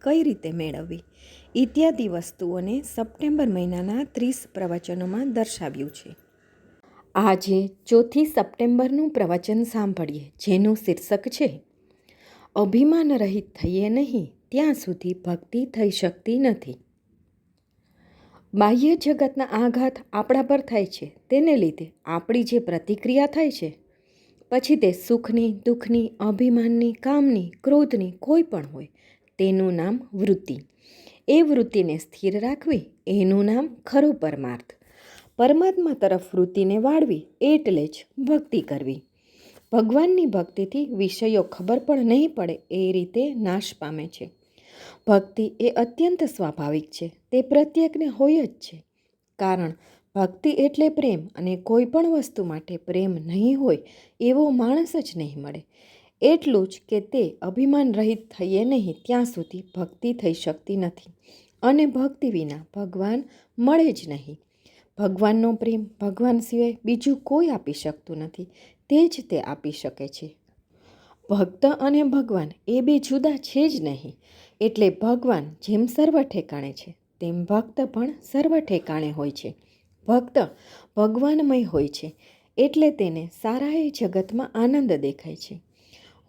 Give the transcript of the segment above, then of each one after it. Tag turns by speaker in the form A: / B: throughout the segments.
A: કઈ રીતે મેળવવી? ઇત્યાદિ વસ્તુઓને સપ્ટેમ્બર મહિનાના ત્રીસ પ્રવચનોમાં દર્શાવ્યું છે. આજે ચોથી સપ્ટેમ્બરનું પ્રવચન સાંભળીએ, જેનું શીર્ષક છે અભિમાન રહિત થઈએ નહીં, ત્યાં સુધી ભક્તિ થઈ શકતી નથી. બાહ્ય જગતના આઘાત આપણા પર થાય છે, તેને લીધે આપણી જે પ્રતિક્રિયા થાય છે, પછી તે સુખની, દુઃખની, અભિમાનની, કામની, ક્રોધની કોઈ પણ હોય તેનું નામ વૃત્તિ. એ વૃત્તિને સ્થિર રાખવી, એનું નામ ખરો પરમાર્થ. પરમાત્મા તરફ વૃત્તિને વાળવી એટલે જ ભક્તિ કરવી. ભગવાનની ભક્તિથી વિષયો ખબર પણ નહીં પડે એ રીતે નાશ પામે છે. ભક્તિ એ અત્યંત સ્વાભાવિક છે, તે પ્રત્યેકને હોય જ છે. કારણ, ભક્તિ એટલે પ્રેમ અને કોઈ પણ વસ્તુ માટે પ્રેમ નહીં હોય એવો માણસ જ નહીં મળે. એટલું જ કે તે અભિમાન રહિત થઈએ નહીં ત્યાં સુધી ભક્તિ થઈ શકતી નથી. અને ભક્તિ વિના ભગવાન મળે જ નહીં. ભગવાનનો પ્રેમ ભગવાન સિવાય બીજું કોઈ આપી શકતું નથી. તે જ તે આપી શકે છે. ભક્ત અને ભગવાન એ બે જુદા છે જ નહીં. એટલે ભગવાન જેમ સર્વ ઠેકાણે છે, તેમ ભક્ત પણ સર્વ ઠેકાણે હોય છે. ભક્ત ભગવાનમય હોય છે. એટલે તેને સારાએ જગતમાં આનંદ દેખાય છે.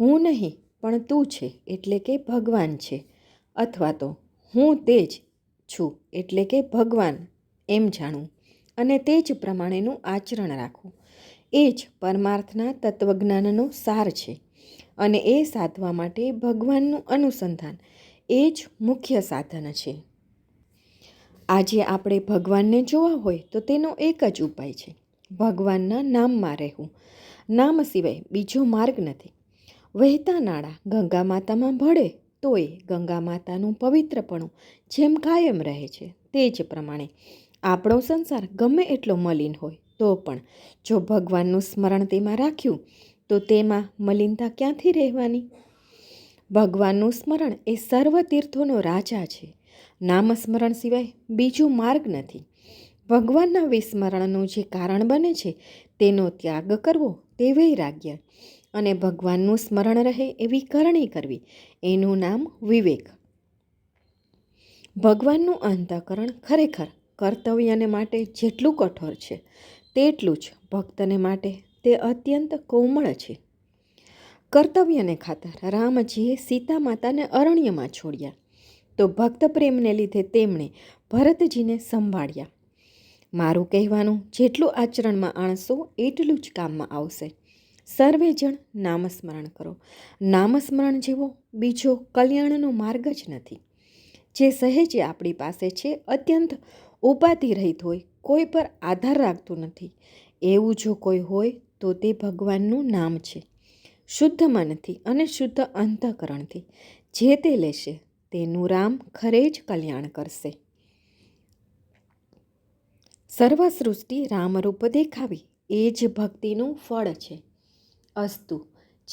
A: હું નહીં, પણ તું છે, એટલે કે ભગવાન છે. અથવા તો, હું તે જ છું, એટલે કે ભગવાન, એમ જાણવું અને તે જ પ્રમાણેનું આચરણ રાખવું એ જ પરમાર્થના તત્વજ્ઞાનનો સાર છે. અને એ સાધવા માટે ભગવાનનું અનુસંધાન એ જ મુખ્ય સાધન છે. આજે આપણે ભગવાનને જોવા હોય તો તેનો એક જ ઉપાય છે. ભગવાનના નામમાં રહેવું. નામ સિવાય બીજો માર્ગ નથી. વહેતા નાળા ગંગા માતામાં ભળે તોય ગંગા માતાનું પવિત્રપણું જેમ કાયમ રહે છે તે જ પ્રમાણે આપણો સંસાર ગમે એટલો મલિન હોય તો પણ જો ભગવાનનું સ્મરણ તેમાં રાખ્યું, તો તેમાં મલિનતા ક્યાંથી રહેવાની? ભગવાનનું સ્મરણ એ સર્વ તીર્થોનો રાજા છે. નામસ્મરણ સિવાય બીજો માર્ગ નથી. ભગવાનના વિસ્મરણનું જે કારણ બને છે, તેનો ત્યાગ કરવો તે વૈરાગ્ય. અને ભગવાનનું સ્મરણ રહે એવી કરણી કરવી. એનું નામ વિવેક. ભગવાનનું અંતઃકરણ ખરેખર કર્તવ્યને માટે જેટલું કઠોર છે, તેટલું જ ભક્તને માટે તે અત્યંત કોમળ છે. કર્તવ્યને ખાતર રામજીએ સીતા માતાને અરણ્યમાં છોડ્યા. તો ભક્ત પ્રેમને લીધે તેમણે ભરતજીને સંભાળ્યા. મારું કહેવાનું, જેટલું આચરણમાં આણશો, એટલું જ કામમાં આવશે. સર્વે જણ નામસ્મરણ કરો. નામસ્મરણ જેવો બીજો કલ્યાણનો માર્ગ જ નથી. જે સહેજે આપણી પાસે છે અત્યંત ઉપાધિ રહિત હોય, કોઈ પર આધાર રાખતું નથી. એવું જો કોઈ હોય, તો તે ભગવાનનું નામ છે. શુદ્ધ મનથી અને શુદ્ધ અંતઃકરણથી. જે તે લેશે, તેનું રામ ખરે જ કલ્યાણ કરશે. સર્વસૃષ્ટિ રામરૂપ દેખાવી. એ જ ભક્તિનું ફળ છે. અસ્તુ.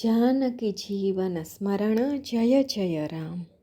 A: જાનકી જીવન સ્મરણ જય જય રામ.